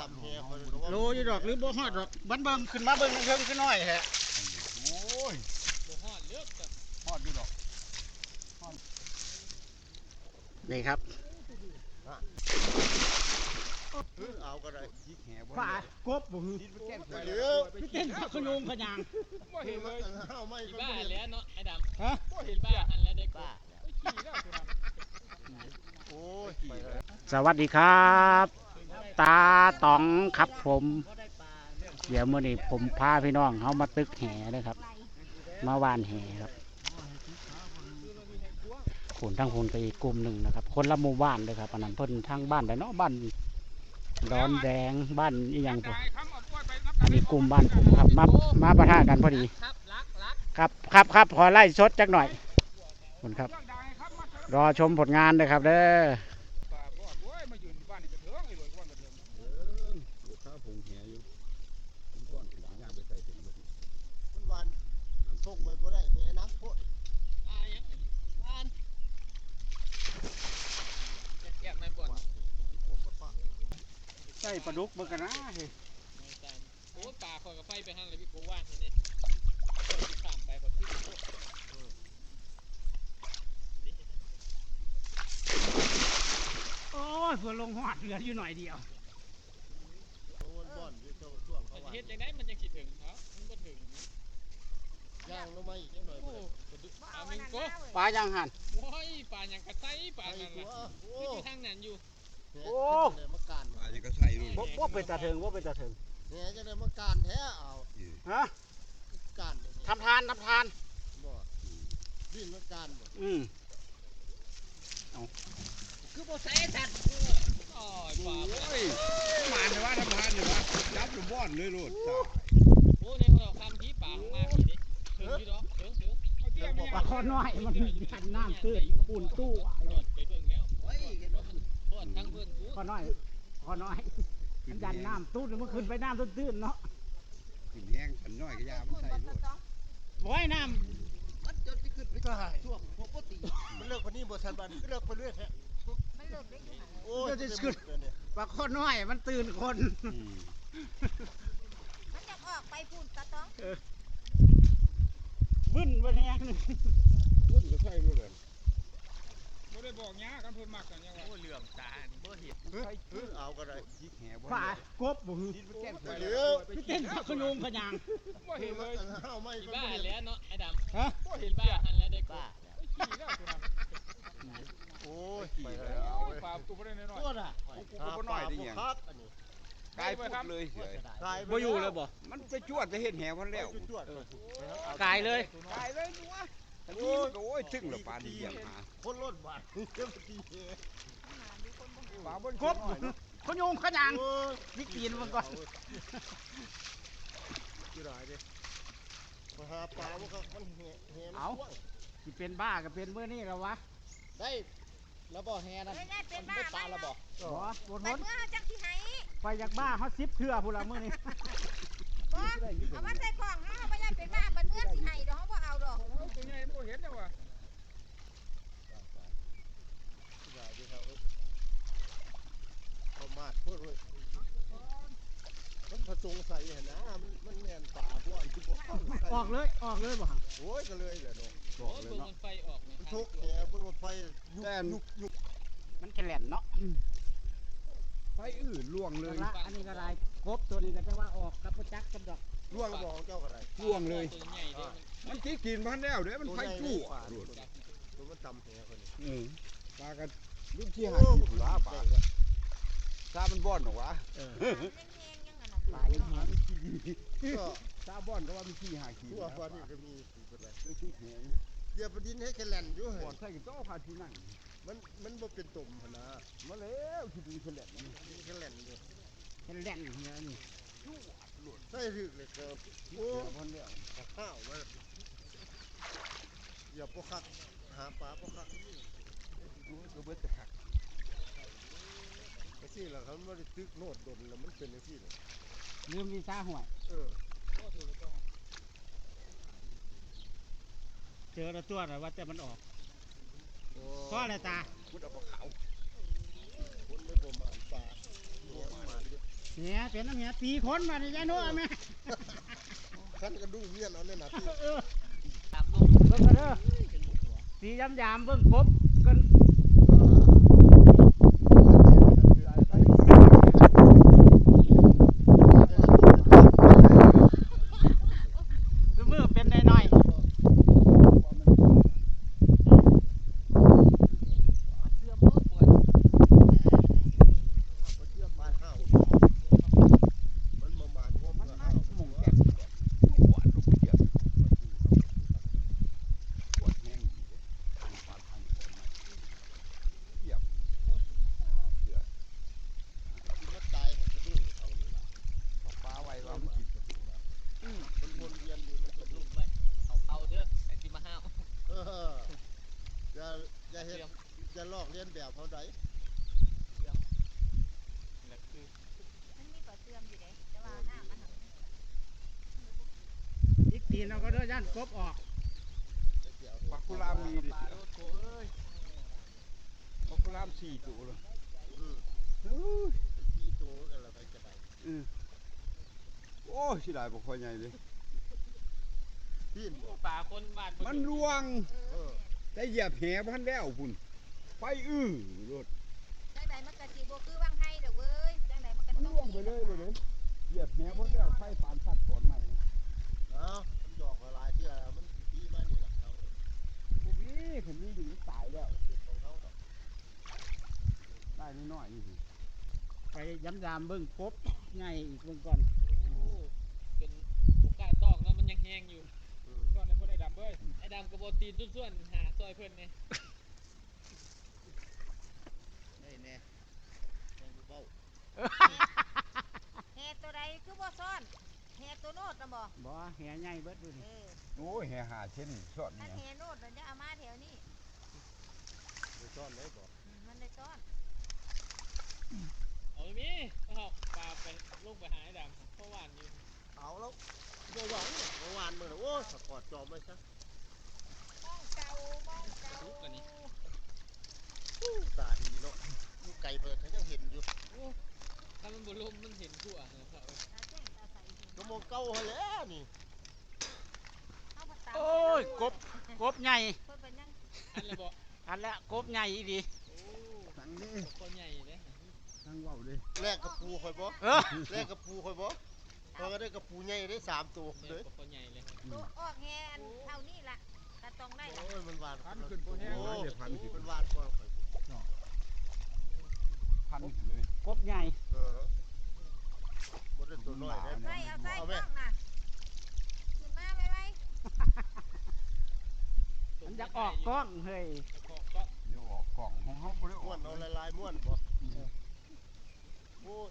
ตำแหงคนก็ว่าโลอยู่ดอกหรือบ่ฮอดดอกบันเบิ่งขึ้นมาเบิ่งเชิงขึ้นน้อยแฮะโอ้ยบ่ฮอดเลือกกับทอดอยู่ดอกนี่ครับเออเอาก็ได้ยิกแห่บ่ป่ากบบ่ฮือดินไปแก้นเหลือพี่เต้นขะโยงขะยางบ่เห็นเลยเอาไม่อีก็บ้าไม่แล้วเนาะไอ้ดำฮะบ่เห็นบ้าหันแล้วเด็กบ้าโอ้ยไปเลยสวัสดีครับ ตาตองครับผม เดี๋ยวมื้อนี้ผมพาพี่น้องเฮามาตึกแห่เลยครับ มาวานแห่ครับขนทั้งคนกับอีกกลุ่มหนึ่งนะครับ คนละหมู่บ้านเลยครับอันนั้นเพิ่นทางบ้านแต่เนาะบ้านดอนแดงบ้านอีหยังพวกอันนี้กลุ่มบ้านผมครับ มามาประทะกันพอดี ครับครับครับขอไล่สดจักหน่อยขอบคุณครับ รอชมผลงานเลยครับเด้อ ข้าวผงแห่อยู่ผมก่อนถึงย่างไปใส่ถึง มันวันส่งไปบ่ได้แหนักโพด อ่ายังบ้านแก็บไม่บ่น ใส่ปลาดุกเบิ่งกันนะโอ้ป่าคอยกับไฟไปหันเลยพี่กูว่านนี่ข้ามไปพอที่โอ้ยเพื่อลงหอดเหลืออยู่หน่อยเดียวโอ้ยบ่อนอยู่ช่วงเขามันว่าเฮ็ดจังได๋มันยังสิถึงเนาะมันบ่ถึงย่างลงมาอีกหน่อยโอ้อามิงโกปลายังหันโอ้ยป่ายังกระไตป่าไปนั่นตัน่ะวโอ้อยู่ทางนั้นอยู่ โอ้ มาการอาจจะก็ใส่ด้วยบ่บ่เป็นตาเถิงบ่เป็นตาเถิงแหจะได้มาการแท้เอาฮะการทำทานทำทาน บ่ดิ้นมาการบ่อืมคือบ่ใส่สัตว์โอ้ยป่าโอ้ยหมานเลยว่าทำทานเลยว่าจับหรือบ้อนเลยโลดจ้าโอ้ในเราคำที่ป่าของมาพี่ดิถึงอยู่ดอกถึงถึงปลาคอน้อยมันขันน้ำตื้นปูนตู้โดดไปเบิ่งแล้วโอ้ยเห็นบ่ มันบ่ทั้งเพิ่นกูคอน้อยคอน้อยมันดันน้ำตู้นมันขึ้นไปน้ำตื้นๆเนาะขึ้นแห้งขันน้อยก็ยามันใส่โลดบ่ให้น้มันจนสิขึ้นไปก็หายช่วงปกติมันเลิกวันนี้บ่ทันบันเลิกไปเรื่อยแท้มันเลิกได้ยังไงโอ้ยจะขึ้นำปลาคอน้อยมันตื่นคนอืมมันจะออกไปพูนตะต้องบึ้นบ่แห้งนึงพุ่นก็ใส่โลดเลย บ่ได้บอกหยังกันเพิ่นมักกันยังว่าโอ้เหลื่อมตานี่บ่เห็นเออเอาก็ได้ยิกแห่บ่ปลากบบ่ฮือดินไปแก้นเหลือพี่เต้นขะโยงขะยางบ่เห็นเลยเอาไม่อีก็บ้าไม่แล้วเนาะไอ้ดำฮะบ่เห็นบ้าหันแล้วเด็กบ้าโอ้ยไปไปแล้วเอาปลาตัวบ่ได้น้อยตัวน่ะกูก็บ่น้อยได้ยังครับอันนี้กายพุดเลยเฉยกายบ่อยู่เลยบ่มันไปจวดจะเห็นแห่มันแล้วจวดกายเลยกายเลยนัว ทันทีมันก็โอ้ยซึ่งละปานนี่เยี่ยมหาคนรถบาดเจ้าตีปลาบนกบขะโยงขยางโอ้ยวินมันก่อนกี่รายดิมาหาปลามันก็มันแห่แห่สิเป็นบ้าก็เป็นเมื้อนี้แล้ววะ ได้แล้วบ่แห่นั่นเอ้ยแม่ป็นบ้าปแล้วบ่บ่ไปทนเมื่อเขาจังที่ไหนไปอยากบ้าเฮา10เทื่อพุ่นละเมื้อนี้ เอามาใส่กล่องเฮาไม่ได้เป็นบ้าบันเมื่อที่ไหนดอกเขาบ่เอาดอกตัวใหญ่บ่เห็นจังว่าประมาทพูดเลยมันผสมใส่เห็นนะมันมันแม่นปลาพวกที่บ่เข้าใส่ออกเลย ออกเลยบ่ฮะโอ้ยก็เลยแหละเนาะโอ้ยเบิ่งมันไฟออกมันทุกแห่เบิ่งมันไฟยุกยุกยุกมันแข็งเนาะไฟอื้อล่วงเลยอันนี้ก็ได้ กบตัวนี้ก็จะว่าออกกับบ่จักกับดอกล่วงบ่เจ้าก็ได้ล่วงเลย ตัวใหญ่เด้อมันกินกินพันแล้วเด้อมันไฟจู่ปลาโลดตัวมันตำแห่คนนี้อืมปลากันรุ่นที่หาขีดหลาปลาซามันบ่อนหรอวะแห้งๆยังอันนั้นปลายังหาแห้งไม่กินก็ซาบ่อนก็ว่ามีที่หาขีดทั่วฟ้านี่ก็มีเป็นไรไม่ที่แข็งเดี๋ยวประดินให้แค่แลนอยู่บ่เฮ้อนใส่กับโต๊ะพาที่นั่งมันมันบ่เป็นตุ่มหั่นนะมาแล้วที่ดีเฉลี่ยมีแค่แลนอยู่ แข็งเนี่ยนี่ใส่ถึกเลยครับโอ้โอ้พันแล้วข้าวมาอย่าพวกคักหาปลาพวกคักรู้ก็เบิดจะขักไอ้ที่ล่ะเขาบ่ได้ตึกโนดดนแล้วมันเป็นจังซี่เลยลืมวีซ่าห่วยเออเจอแล้วตัวน่ะว่าแต่มันออกโอ้เพราะอะไรตาพุดเอาปลาขาวคนไม่บ่มาปลาเนี่ยมาดิ เหียเป็นน้ำเหียตีคนมาดิยายโน่แม่ขั้นกระดุ้งเมียนเอาเนี่ยนะพี่ตามลูกเบิ่งกันเด้อตียำยามเบิ่งกบกัน คือมือเป็นได้น้อย เสื้อมือปวด มาเทียบมาห้าวมันมาหมานพวกมันห้าว หมุ่งแก่ หวานลูกเกียบปวดแห้งดีเลยทางปลาทางฝนมาเกียบเสือ กินแล้วตายมันกระดุ้งเอาเลยล่ะ ปลาไว้ว่ามันกินกระดูกแล้ว มันวนเวียนอยู่มันกระดุ้ ลู ง กไปเอาเอาเด้อไอ้ที่มาห้าว เอออย่าอย่าเห็น อย่าลอกเลียนแบบเขาได้นั่นคือมันมีปลาเสื่อมอยู่เด้แต่ว่าหน้ามันน่ะอีกตีนเอาก็เด้อย่านกบออกจะเกี่ยวปลากุลามมีดิปลาโดนโถเอ้ยปลากุลามสี่ตัวเลยอืมเฮ้ยที่ตัวกันแล้วไปจะได้โอ้ยสิได้บ่ค่อยใหญ่เลยพี่นปลาคนบ้านมันลวงเออได้เหยียบแหพันแล้วพุ่น ไฟอื้อรถจังใดมันก็สิบ่คือวังไห้ดอกเว้ยจังใดมันก็มันต้องล่วงไปเลยเลยเลยเหยียบแหพันแล้วไฟปานสัตว์ก่อนใหม่เอามันหยอกละลายที่อะไรมันตีมานี่แหละเขาพวกนี้เห็นนี่อยู่นี่ตายแล้วเด็กของเขาดอกได้น้อยๆนี่สิไปยำยามเบิ่งกบใหญ่อีกเบิ่งก่อนโอ้จนโอกล้าต้องแล้วมันยังแห้งอยู่อืมก่อนไอ้พวกไอ้ดำเอ้ยไอ้ดำกระโบตีนส่วนๆหาซอยเพิ่นเนี่ย ได้แน่แม่งเบ้าแห่ตัวใดคือบ่ซ่อนแห่ตัวโนดน่ะบ่บ่แหใหญ่เบิดดูเอนี่อโอ้ยแหหาเช่นสอดถ้าเนี่ยแห่โนดน่ะจะเอามาแถวนี้ไปซ่อนไว้บ่อืมมันได้ซ่อนเอามีเอาปลาไปลงไปหาไอ้ดำเพราะหวานอยู่เอาแล้วเมื่อวานเนี่ยเมื่อวานเมื่อโอ้สะกอดจอมไว้ซะมองเก่ามองเก่าทุกอันนี้ตาดีเนาะอยู่ ไกลเพิ่นเขายังเห็นอยู่ถ้ามันบลมมันเห็นทั่วนะครับตาแจ้งตาใสก็มองเก่าเขาแล้วนี่เอาผัดตามโอ้ยกบกบใหญ่เพิ่นเป็นยังอันละบอกอันละกบใหญ่อีดีโอ้สั่งนี่ตัวใหญ่เลยสั่งเว้าเลยแลกกระปูคอยบ่เออแลกกระปูคอยบ่พอก็ได้กระปูใหญ่ได้สามตัวเนี่เลยยตัวใหญ่เลยตัวออกแห่อันเท่านี้ล่ะตาตองได้ล่ะโอ้ยมันหวานพันขึ้นบ่แห้งโอ้เลยเดี๋ยวพันขึ้นมันหวานกว่าข่อย พันขึ้นเลยกบใหญ่เออบ่ได้ตัวน้อยเด้ใส่เอาใส่เอากแม่ล้องน่ะขึ้นมาไว้ไว้มันอยากออกกล้องเฮ้ยออกก็เดี๋ยวออกกล่องของเขาบ่ได้อม้อวนกเอาลายๆม้วนบ่โอ้ย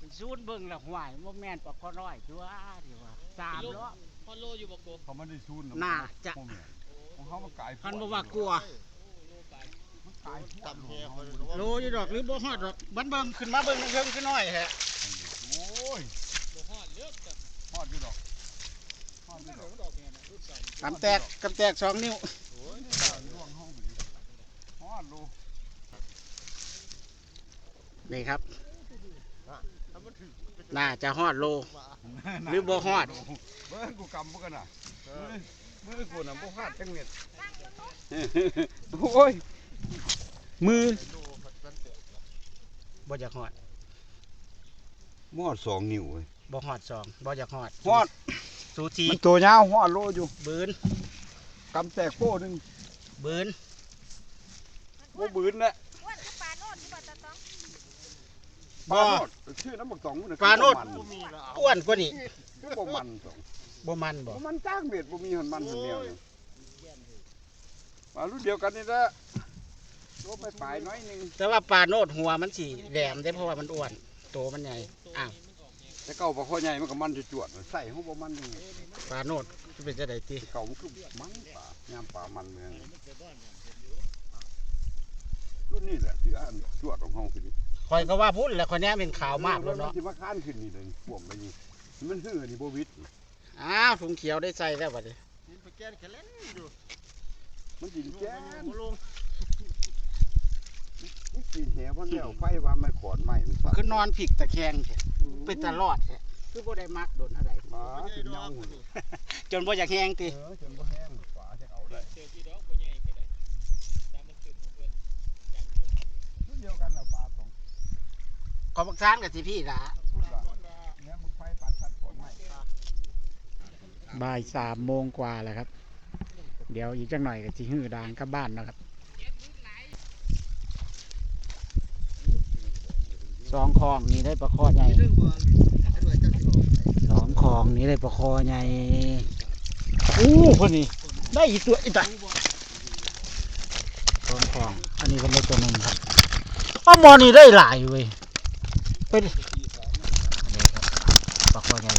มันซูนเบิ่งละหวายบ่แม่นปลาคอน้อยตัวดีว่าสามรอบพอโลอยู่บอกโกเขาไม่ได้ซูนน่าจะบ่แม่นของเขามันกลายคันบ่ว่ากลัว ต่ำแฮพควนอยโลอยู่ดอกหรือบ่ฮอดดอกบันเบิ่งขึ้นมาเบิ่งเพิ่งขึ้นน้อยแฮะโอ้ยโลหอดเลือกกันฮอดอยู่ดอกฮอดอยู่ดอกดอกเนี่ยนะรูปกันกำแตกกำแตกสองนิ้วโอ้ยดอกร่วงห้องไปดิฮอดโลนี่ครับถ้ามันถึงน่าจะฮอดโลว่าหรือบ่ฮอดเบิ่งกูกำบ่กันน่ะมือมือกูน่ะบ่ฮอดจังเม็ดตั้งบนโน้ตโอ้ย มือโลมันมันเตะบ่อยากฮอดมอดสองนิ้วเว้ยบ่ฮอดสองบ่อยากฮอดฮอดสูทีมันตัวยาวฮอดโลอยู่บืนกำแตกโป้หนึงบืนมันอ้บ่วนบืนนะอ้วนคือปลาโนดที่บ่ตาตองปลาโนดชื่อน้ำบักตองมันน่ะปลาโนดคือบ่บ่มันมีแล้วเอาอ้วนกว่านี้คือบ่มันสองบ่มันบ่บ่มันจ้างเม็ดบ่มีหันมันหันเดียวนี่ปลารุ่นเดียวกันนี่ละ โลไปปลายน้อยหนึงแต่ว่าปลาโนดหัวมันสิแหลมได้เพราะว่ามันอ้วนโตมันใหญ่ตัวอ้าวนี้มันออกเนี่ยแต่เก่าปลาข้อใหญ่มันก็มันจะจวดๆใส่ห้องบ่มันนี่ปลาโนดจะเป็นจะไดติแต่เก่ามันคือมันปลายามปลามันเมืองรุ่นนี้แหละที่อันจวดของห้องคือนี่คอยก็ว่าพุ่นแหล้วคนนี้เป็นขาวมากแล้วเนาะที่มาค้านขึ้นนี่เลยพ่วงไปนี่มันหื้อนี่บ่วิดอ้าวถุงเขียวได้ใส่แล้วบัดนี้ กินไปแกนแค่เล่นอยู่มันดินแจ้ลนงบ่ลงมันแกปีนแหวมันแล้วไฟว่ามันขอนไม้มันสั่นคือนอนผิกตะแคงแท้เป็นตลอดแท้คือบ่ได้มักโดนเท่าใดปลาถึงเน่าหุ่นจนบ่อยากแห้งติเออจนบ่แห้งปลาจะเอาได้เจอที่ดอกบ่ใหญ่ก็ได้ตามมันขึ้นของเพิ่นอย่างนี้ชุดเดียวกันแล้วปลาตรงขอบักซานกับสิพี่ล่ะพูดว่าเนี่ยมึงไฟปัดสัดขอนไม้บ่ายสามโมงกว่าแล้วครับ เดี๋ยวอีกจังหน่อยก็สิฮื้อดางกลับบ้านนะครับ องคลองนี้ได้ปลาคอใหญ่สองคลองนี้ได้ปลาคอใหญ่อู้คนนี้ได้อีกตัวอีกตัวสองคลอง อันนี้ก็ได้ตัวหนึ่งครับอ้ามอนี่ได้หลายเว้ยไปดิอันนี้ครับปลาคอใหญ่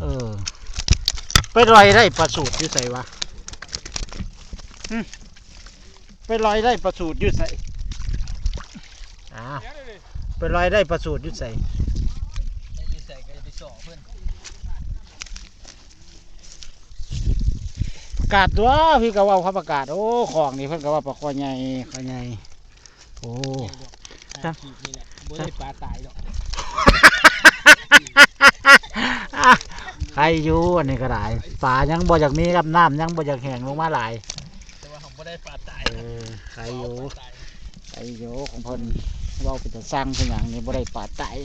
เออ ไปลอยได้ปลาสูตรอยู่ใส่วะหึ ไปลอยได้ปลาสูตรอยู่ใส่อ้าวเดี๋ยวเลยไปลอยได้ปลาสูตรอยู่ใส่ไอ้ใส่ก็จะไปสอเพิ่นประกาศตัวพี่ก็เว่าเขาประกาศ โอ้ของนี่เพิ่นก็ว่าปลาคอใหญ่คอใหญ่โอ้ครับนี่แหละบ่ได้ปลาตายดอกใครอยู่อันนี้ก็ได้ป่ายังบ่อยากมีกับน้ำยังบ่อยากแห้งลงมาหลายแต่ว่าผม บ่ได้ปลาตายเออใครอยู่ปลาตายใครอยู่ของเพิ่นเว้าเป็นจะสร้างเป็นหยังนี่บ่ได้ปลาตาย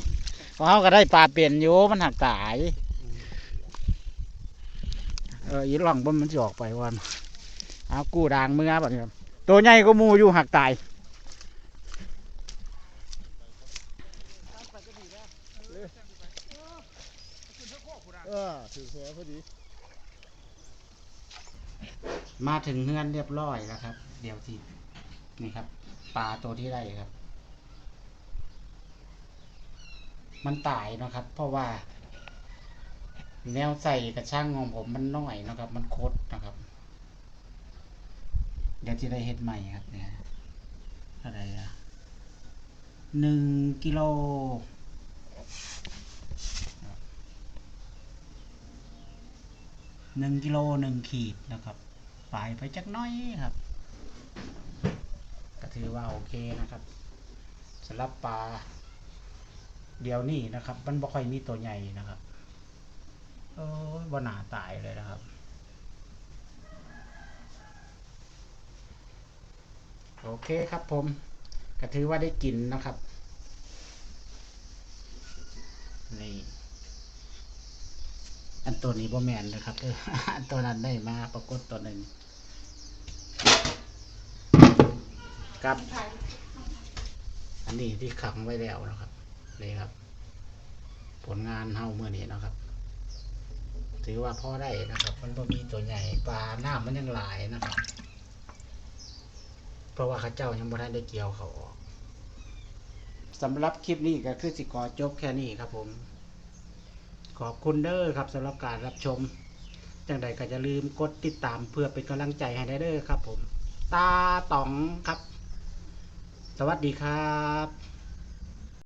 ของเฮาก็ได้ปลาเปลี่ยนอยู่มันหักตายเอออีหล่องบนมันสิออกไปวันเอากู้ด่างเมื่อบัดนี้ครับตัวใหญ่ก็มูอยู่หักตายเออถือหัวพอดี มาถึงเฮือนเรียบร้อยแล้วครับ เดี๋ยวที่นี่ครับ ปลาตัวที่ได้ครับ มันตายนะครับ เพราะว่า แนวใส่กระช่างของผมมันน้อยนะครับ มันคดนะครับ เดี๋ยวจะได้เฮ็ดใหม่ครับ เนี่ยเท่าไร่อะหนึ่งกิโลหนึ่งกิโลหนึ่งขีดนะครับ ปลายไปจักน้อยครับ ก็ถือว่าโอเคนะครับสำหรับปลาเดี๋ยวนี้นะครับ มันบ่ค่อยมีตัวใหญ่นะครับโอ้ยบ่หนาตายเลยนะครับโอเคครับผมก็ถือว่าได้กินนะครับนี่อันตัวนี้บ่แมนนะครับเออตัวนั้นได้มาปรากฏตัวหนึ่ง ครับ อันนี้ที่ขังไว้แล้วนะครับนี่ครับ ผลงานเฮาเมื่อนี้นะครับ ถือว่าพ่อได้นะครับ มันบ่มีตัวใหญ่ปลาหน้ามันยังหลายนะครับ เพราะว่าข้าเจ้ายังบ่ทันได้เกี่ยวเขาออกสำหรับคลิปนี้ก็คือสิขอจบแค่นี้ครับผม ขอบคุณเด้อครับสำหรับการรับชมจังใดก็จะลืมกดติดตามเพื่อเป็นกำลังใจให้ได้เด้อครับผม ตาต๋องครับ สวัสดีครับ